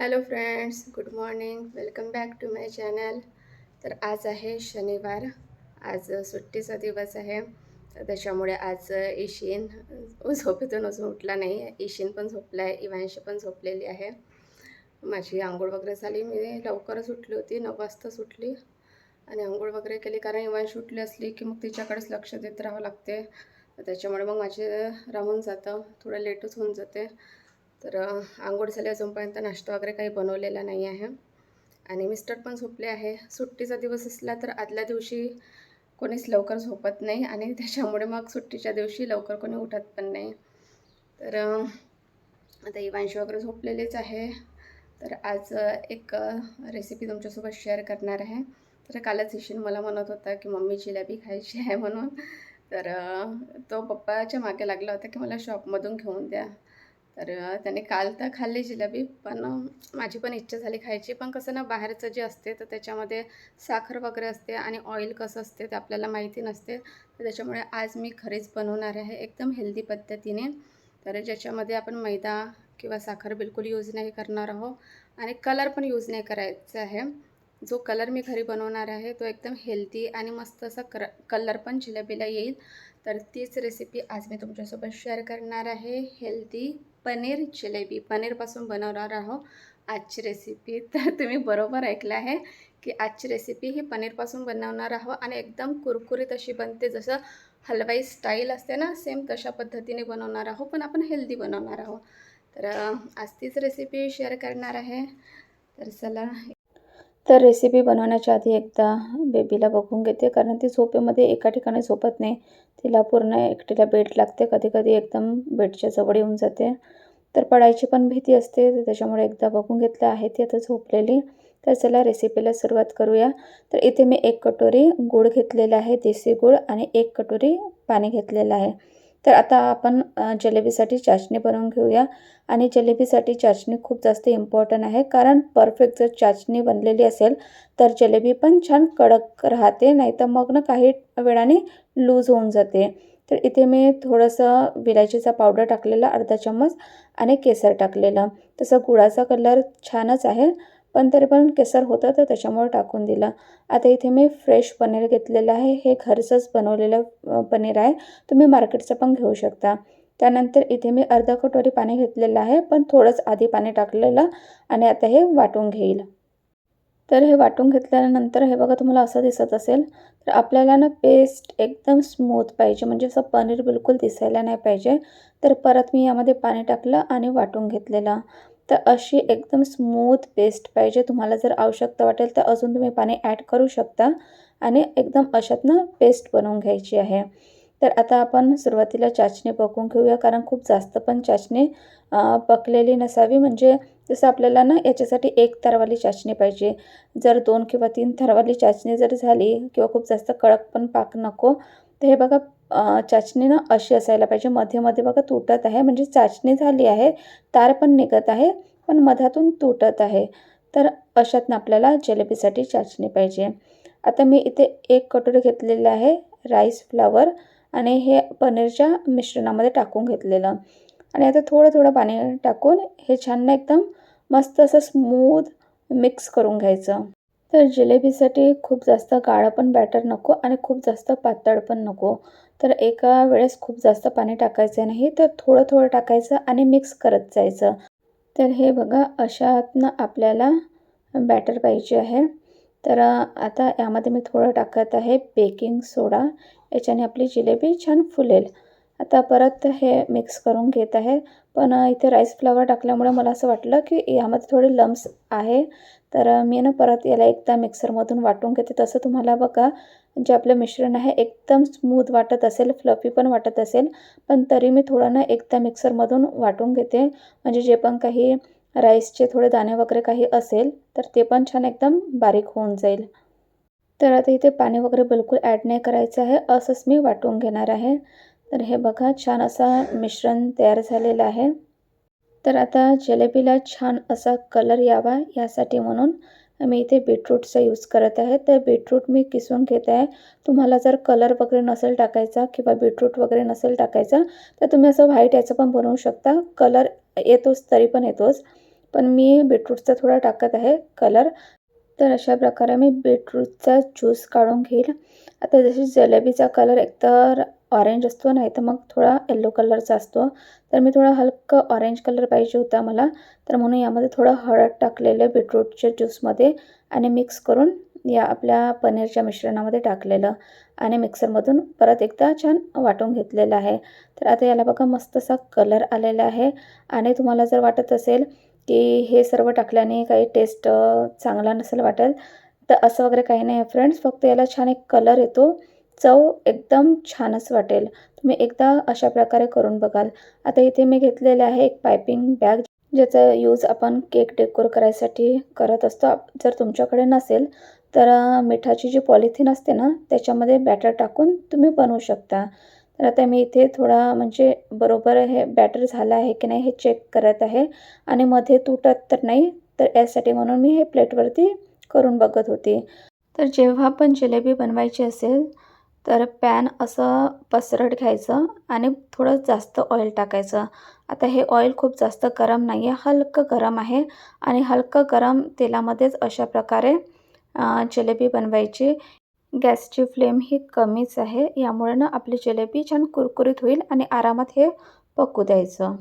Hello friends good morning welcome back to my channel तर आज आहे शनिवार. आज सुट्टीचा दिवस आहे. तर त्याच्यामुळे आज ईशीन झोपेतून अजून उठला नाही. ईशीन पण झोपला आहे इवांशी पण झोपलेली आहे. माझी आंघोळ वगैरे झाली. मी लवकरच उठली होती. नऊ वाजता सुटली. आणि आंघोळ वगैरे केली कारण इवांशी उठली असली की मग तिच्याकडेच लक्ष देत राहावं लागते. त्याच्यामुळे मग माझे राहून जातं. थोडं लेटच होऊन जाते. तर आंघोळ झाली अजूनपर्यंत नाश्ता वगैरे काही बनवलेला नाही आहे आणि मिस्टर पण झोपले आहे सुट्टीचा दिवस असला तर आदल्या दिवशी कोणीच लवकर झोपत नाही आणि त्याच्यामुळे मग सुट्टीच्या दिवशी लवकर कोणी उठत पण नाही. तर आता इवांशी वगैरे झोपलेलीच आहे. तर आज एक रेसिपी तुमच्यासोबत शेअर करणार आहे. तर कालच इशिन मला म्हणत होता की मम्मी जिलेबी खायची आहे म्हणून. तर तो पप्पाच्या मागे लागला होता की मला शॉपमधून घेऊन द्या. तर त्याने काल तर खाल्ली जिलेबी पण माझी पण इच्छा झाली खायची. पण कसं ना बाहेरचं जे असते तर त्याच्यामध्ये साखर वगैरे असते आणि ऑइल कसं असते ते आपल्याला माहिती नसते. तर त्याच्यामुळे आज मी खरीच बनवणार आहे एकदम हेल्दी पद्धतीने. तर ज्याच्यामध्ये आपण मैदा किंवा साखर बिलकुल यूज नाही करणार आहोत आणि कलर पण यूज नाही करायचा आहे. जो कलर मी घरी बनवणार आहे तो एकदम हेल्दी आणि मस्त असा कर कलर पण जिलेबीला येईल. तर तीच रेसिपी आज मी तुमच्यासोबत शेअर करणार आहे. हेल्दी पनीर जिलेबी. पनीरपासून बनवणार आहोत आजची रेसिपी तर तुम्ही बरोबर ऐकलं आहे की आजची रेसिपी ही पनीरपासून बनवणार आहोत आणि एकदम कुरकुरीत अशी बनते. जसं हलवाई स्टाईल असते ना सेम तशा पद्धतीने बनवणार आहोत पण आपण हेल्दी बनवणार आहोत. तर आज तीच रेसिपी शेअर करणार आहे. तर चला तर रेसिपी बनवण्याच्या आधी एकदा बेबीला बघून घेते. कारण ती झोपेमध्ये एका ठिकाणी झोपत नाही. तिला पूर्ण एकटीला बेड लागते. कधी कधी एकदम बेडच्या जवळ येऊन जाते. तर पडायची पण भीती असते. तर त्याच्यामुळे एकदा बघून घेतलं आहे ती आता झोपलेली. तर चला रेसिपीला सुरुवात करूया. तर इथे मी एक कटोरी गूळ घेतलेला आहे. देसी गूळ आणि एक कटोरी पाणी घेतलेलं आहे. तर आता आपण जलेबीसाठी चाचणी बनवून घेऊया. आणि जलेबीसाठी चाचणी खूप जास्त इम्पॉर्टंट आहे. कारण परफेक्ट जर चाचणी बनलेली असेल तर जलेबी पण छान कडक राहते. नाही तर मग ना काही वेळाने लूज होऊन जाते. तर इथे मी थोडंसं विलायचीचा पावडर टाकलेला अर्धा चम्मच आणि केसर टाकलेलं. तसं गुळाचा कलर छानच आहे. पण तरी पण केसर होतं तर त्याच्यामुळे टाकून दिलं. आता इथे मी फ्रेश पनीर घेतलेलं आहे. हे घरचंच बनवलेलं पनीर आहे. तुम्ही मार्केटचं पण घेऊ शकता. त्यानंतर इथे मी अर्धा कटोरी पाणी घेतलेलं आहे. पण थोडंच आधी पाणी टाकलेलं आणि आता हे वाटून घेईल. तर हे वाटून घेतल्यानंतर हे बघा तुम्हाला असं दिसत असेल तर आपल्याला ना पेस्ट एकदम स्मूथ पाहिजे. म्हणजे असं पनीर बिलकुल दिसायला नाही पाहिजे. तर परत मी यामध्ये पाणी टाकलं आणि वाटून घेतलेलं. तर अशी एकदम स्मूथ पेस्ट पाहिजे. तुम्हाला जर आवश्यकता वाटेल तर अजून तुम्ही पाणी ॲड करू शकता. आणि एकदम अशातनं पेस्ट बनवून घ्यायची आहे. तर आता आपण सुरुवातीला चाचणी पकवून घेऊया. कारण खूप जास्त पण चाचणी पकलेली नसावी. म्हणजे जसं आपल्याला ना याच्यासाठी एक थरवाली चाचणी पाहिजे. जर दोन किंवा तीन थरवाली चाचणी जर झाली किंवा खूप जास्त कडक पण पाक नको तर हे बघा चाचणी ना अशी असायला पाहिजे. मध्ये मध्ये बघा तुटत आहे म्हणजे चाचणी झाली आहे तार पण निघत आहे पण मधातून तुटत आहे. तर अशातनं आपल्याला जलेबीसाठी चाचणी पाहिजे. आता मी इथे एक कटोरी घेतलेलं आहे राईस फ्लावर आणि हे पनीरच्या मिश्रणामध्ये टाकून घेतलेलं. आणि आता थोडं थोडं पाणी टाकून हे छान एकदम मस्त असं स्मूथ मिक्स करून घ्यायचं. तर जिलेबीसाठी खूप जास्त गाळं पण बॅटर नको आणि खूप जास्त पातळ पण नको. तर एका वेळेस खूप जास्त पाणी टाकायचं नाही तर थोडं थोडं टाकायचं आणि मिक्स करत जायचं. तर हे बघा अशातनं आपल्याला बॅटर पाहिजे आहे. तर आता यामध्ये मी थोडं टाकत आहे बेकिंग सोडा याच्याने आपली जिलेबी छान फुलेल. आता परत हे मिक्स करून घेत आहे. पण इथे राईस फ्लावर टाकल्यामुळे मला असं वाटलं की यामध्ये थोडे लम्स आहे. तर मी ना परत याला एकदा मिक्सरमधून वाटून घेते. तसं तुम्हाला बघा जे आपलं मिश्रण आहे एकदम स्मूथ वाटत असेल फ्लफी पण वाटत असेल पण तरी मी थोडं ना एकदा मिक्सरमधून वाटून घेते. म्हणजे जे पण काही राईसचे थोडे दाणे वगैरे काही असेल तर ते पण छान एकदम बारीक होऊन जाईल. तर आता इथे पाणी वगैरे बिलकुल ॲड नाही करायचं आहे असंच मी वाटून घेणार आहे. तर हे बघा छान असा मिश्रण तयार झालेलं आहे. तर आता जिलेबीला छान असा कलर यावा यासाठी म्हणून मी इथे बीटरूटचा यूज करत आहे. तर बीटरूट मी किसून घेत आहे. तुम्हाला जर कलर वगैरे नसेल टाकायचा किंवा बीटरूट वगैरे नसेल टाकायचा तर तुम्ही असं व्हाईट याचं पण बनवू शकता. कलर येतोच तरी पण येतोच. पण मी बीटरूटचा थोडा टाकत आहे कलर तर अशा प्रकारे मी बीटरूटचा ज्यूस काढून घेईल. आता जशी जलेबीचा कलर एकतर ऑरेंज असतो नाही तर मग थोडा येल्लो कलरचा असतो. तर मी थोडा हलकं ऑरेंज कलर पाहिजे होता मला. तर म्हणून यामध्ये थोडं हळद टाकलेलं बीटरूटच्या ज्यूसमध्ये आणि मिक्स करून या आपल्या पनीरच्या मिश्रणामध्ये टाकलेलं आणि मिक्सरमधून परत एकदा छान वाटून घेतलेलं आहे. तर आता याला बघा मस्त असा कलर आलेला आहे. आणि तुम्हाला जर वाटत असेल की हे सर्व टाकल्याने काही टेस्ट चांगला नसेल वाटेल तर असं वगैरे काही नाही फ्रेंड्स फक्त याला छान एक कलर येतो. चव एकदम छानच वाटेल. तुम्ही एकदा अशा प्रकारे करून बघाल. आता इथे मी घेतलेले आहे एक पायपिंग बॅग ज्याचा यूज आपण केक डेकोर करायसाठी करत असतो. जर तुमच्याकडे नसेल तर मिठाची जी पॉलिथिन असते ना त्याच्यामध्ये बॅटर टाकून तुम्ही बनवू शकता. तर आता मी इथे थोडा म्हणजे बरोबर हे बॅटर झालं आहे की नाही हे चेक करत आहे. आणि मध्ये तुटत तर नाही तर यासाठी म्हणून मी हे प्लेटवरती करून बघत होती. तर जेव्हा पण जिलेबी बनवायची असेल तर पॅन असं पसरट घ्यायचं आणि थोडं जास्त ऑइल टाकायचं. आता हे ऑइल खूप जास्त गरम नाही आहे हलकं गरम आहे आणि हलकं गरम तेलामध्येच अशा प्रकारे जिलेबी बनवायची. गॅसची फ्लेम ही कमीच आहे यामुळे ना आपली जिलेबी छान कुरकुरीत होईल आणि आरामात हे पकू द्यायचं.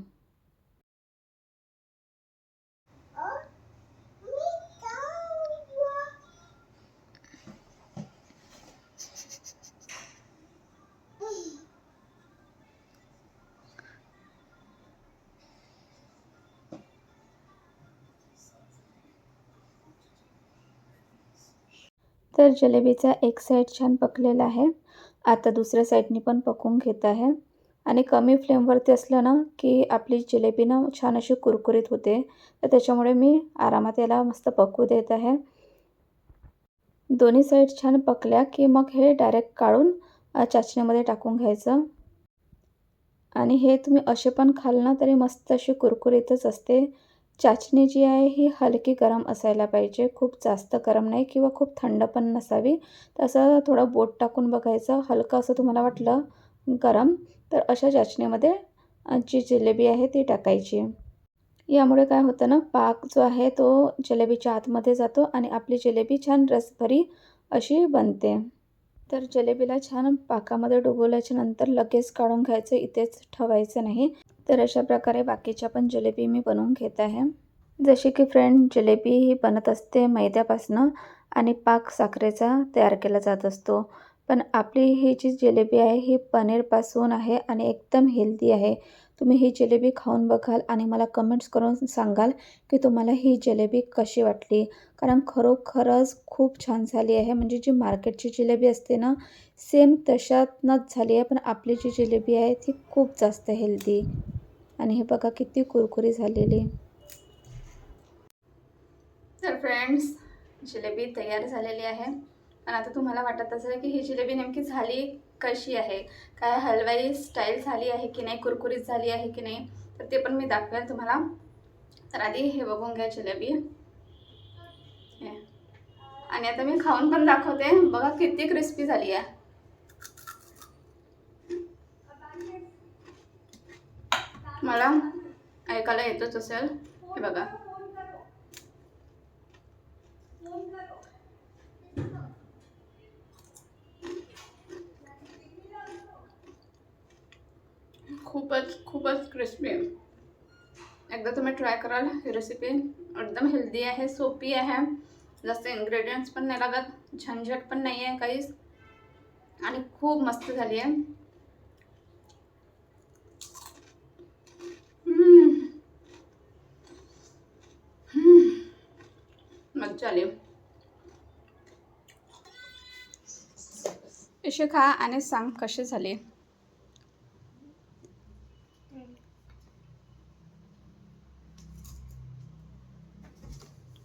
तर जलेबीचा एक साईड छान पकलेला आहे. आता दुसऱ्या साईडनी पण पकवून घेत आहे. आणि कमी फ्लेमवरती असलं ना की आपली जिलेबी ना छान अशी कुरकुरीत होते. तर त्याच्यामुळे मी आरामात याला मस्त पकवू देत आहे. दोन्ही साईड छान पकल्या की मग हे डायरेक्ट काढून चाचणीमध्ये टाकून घ्यायचं. आणि हे तुम्ही असे पण खाल ना तरी मस्त अशी कुरकुरीतच असते. चाचणी जी आहे ही हलकी गरम असायला पाहिजे. खूप जास्त गरम नाही किंवा खूप थंड पण नसावी. तसं थोडं बोट टाकून बघायचं. हलकं असं तुम्हाला वाटलं गरम तर अशा चाचणीमध्ये जी जिलेबी आहे ती टाकायची. यामुळे काय होतं ना पाक जो आहे तो जिलेबीच्या आतमध्ये जातो आणि आपली जिलेबी छान रसभरी अशी बनते. तर जिलेबीला छान पाकामध्ये डुबवल्याच्या नंतर लगेच काढून घ्यायचं. इथेच ठेवायचं नाही. तर अशा प्रकारे बाकीच्या पण जिलेबी मी बनवून घेत आहे. जशी की फ्रेंड जिलेबी ही बनत असते मैद्यापासनं आणि पाक साखरेचा तयार केला जात असतो. पण आपली ही जी जिलेबी आहे ही पनीरपासून आहे आणि एकदम हेल्दी आहे. तुम्ही ही जिलेबी खाऊन बघाल आणि मला कमेंट्स करून सांगाल की तुम्हाला ही जिलेबी कशी वाटली. कारण खरोखरच खूप छान झाली आहे. म्हणजे जी मार्केटची जिलेबी असते ना सेम तशातनंच झाली आहे. पण आपली जी जिलेबी आहे ती खूप जास्त हेल्दी आणि हे बघा किती कुरकुरी झालेली. तर फ्रेंड्स जिलेबी तयार झालेली आहे. आणि आता तुम्हाला वाटत असेल की ही जिलेबी नेमकी झाली कशी आहे? काय हलवाई स्टाईल झाली आहे की नाही? कुरकुरीत झाली आहे की नाही? तर ते पण मी दाखवेल तुम्हाला. तर आधी हे बघून घ्या जिलेबी. आणि आता मी खाऊन पण दाखवते. बघा किती क्रिस्पी झाली आहे. मला ऐकायला येतच असेल. हे बघा. खूपच खूपच क्रिस्पी एकदा तुम्ही ट्राय कराल ही रेसिपी एकदम हेल्दी आहे सोपी आहे. जास्त इन्ग्रेडियंट्स पण नाही लागत. झंझट पण नाही आहे काहीच. आणि खूप मस्त झाली आहे. आली असे खा आणि सांग कसे झाले?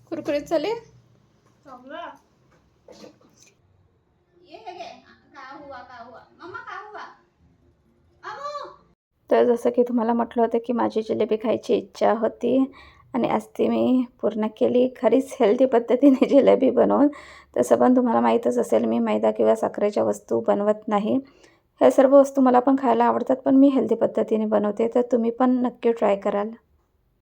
कुरकुरीत झाले? तर जसं की तुम्हाला म्हटलं होतं की माझी जिलेबी खायची इच्छा होती आणि आज ती मी पूर्ण केली. खरीच हेल्दी पद्धतीने जिलेबी बनवून. तसं पण तुम्हाला माहीतच असेल मी मैदा किंवा साखरेच्या वस्तू बनवत नाही. ह्या सर्व वस्तू मला पण खायला आवडतात पण मी हेल्दी पद्धतीने बनवते. तर तुम्ही पण नक्की ट्राय कराल.